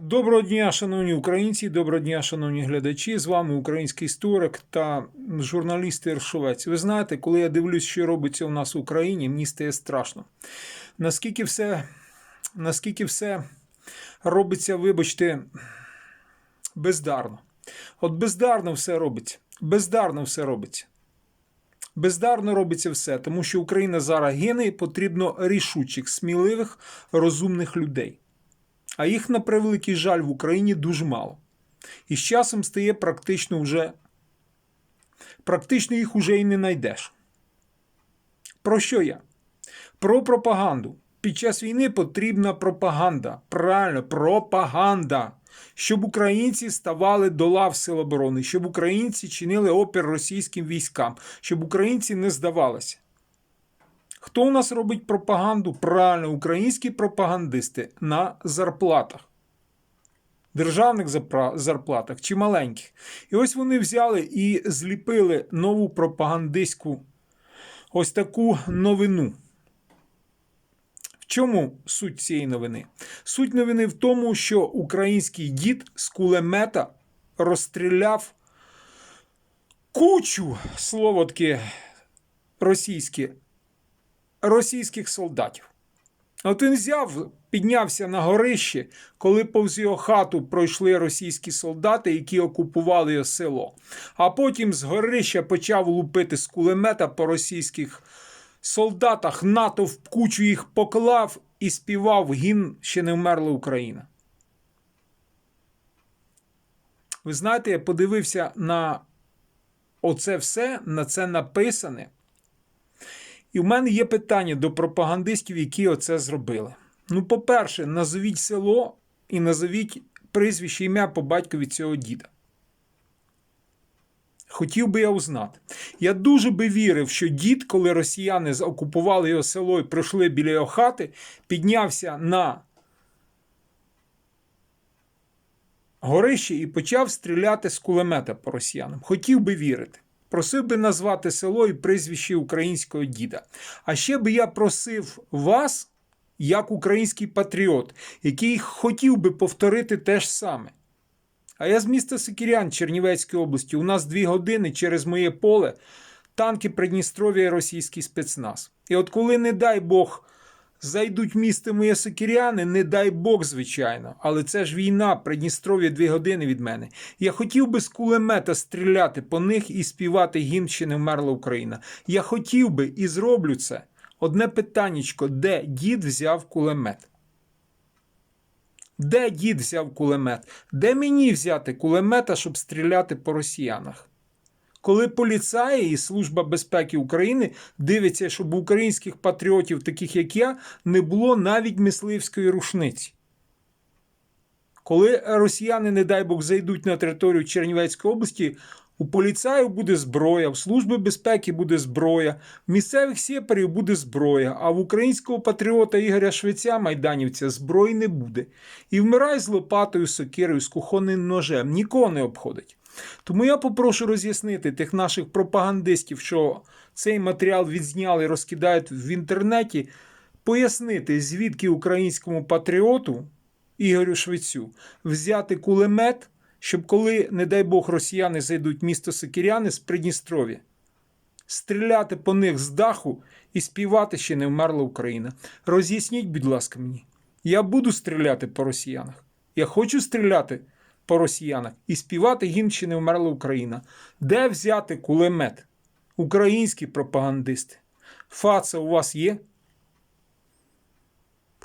Доброго дня, шановні українці, доброго дня, шановні глядачі. З вами український історик та журналіст Іршовець. Ви знаєте, коли я дивлюсь, що робиться у нас в Україні, мені стає страшно. Наскільки все, наскільки все робиться, вибачте, бездарно. От бездарно все робиться. Бездарно все робиться. Бездарно робиться все, тому що Україна зараз гине і потрібно рішучих, сміливих, розумних людей. А їх, на превеликий жаль, в Україні дуже мало. І з часом стає практично вже. Практично їх уже і не знайдеш. Про що я? Про пропаганду. Під час війни потрібна пропаганда. Правильно, пропаганда. Щоб українці ставали до лав Сил оборони, щоб українці чинили опір російським військам, щоб українці не здавалися. Хто у нас робить пропаганду? Правильно, українські пропагандисти на зарплатах. Державних зарплатах чи маленьких. І ось вони взяли і зліпили нову пропагандистську ось таку новину. В чому суть цієї новини? Суть новини в тому, що український дід з кулемета розстріляв кучу слово таке російське російських солдатів. От він взяв, піднявся на горище, коли повз його хату пройшли російські солдати, які окупували його село. А потім з горища почав лупити з кулемета по російських солдатах, натовп кучу їх поклав і співав гімн ще не вмерла Україна. Ви знаєте, я подивився на оце все, на це написане. І в мене є питання до пропагандистів, які оце зробили. Ну, по-перше, назовіть село і назовіть прізвище ім'я по батькові цього діда. Хотів би я узнати. Я дуже би вірив, що дід, коли росіяни окупували його село і пройшли біля його хати, піднявся на горище і почав стріляти з кулемета по росіянам. Хотів би вірити. Просив би назвати село і прізвище українського діда. А ще би я просив вас, як український патріот, який хотів би повторити те ж саме. А я з міста Сикірян Чернівецької області. У нас дві години через моє поле танки Придністров'я і російський спецназ. І от коли, не дай Бог, зайдуть в місто моє Сокіряни, не дай Бог, звичайно. Але це ж війна, Придністров'я дві години від мене. Я хотів би з кулемета стріляти по них і співати гімн «Ще не вмерла Україна. Я хотів би і зроблю це. Одне питаннячко, де дід взяв кулемет? Де дід взяв кулемет? Де мені взяти кулемета, щоб стріляти по росіянах? Коли поліцаї і Служба безпеки України дивиться, щоб українських патріотів, таких як я, не було навіть мисливської рушниці. Коли росіяни, не дай Бог, зайдуть на територію Чернівецької області, у поліцаїв буде зброя, в Служби безпеки буде зброя, в місцевих сєпарів буде зброя, а в українського патріота Ігоря Швеця, майданівця, зброї не буде. І вмирай з лопатою, сокирою, з кухонним ножем. Нікого не обходить. Тому я попрошу роз'яснити тих наших пропагандистів, що цей матеріал відзняли і розкидають в інтернеті, пояснити, звідки українському патріоту Ігорю Швецю взяти кулемет, щоб коли, не дай Бог, росіяни зайдуть місто Сокіряни з Придністров'я, стріляти по них з даху і співати ще не вмерла Україна. Роз'ясніть, будь ласка, мені. Я буду стріляти по росіянах. Я хочу стріляти по росіянах і співати гімн ще не вмерла Україна. Де взяти кулемет? Українські пропагандисти. Фаца у вас є?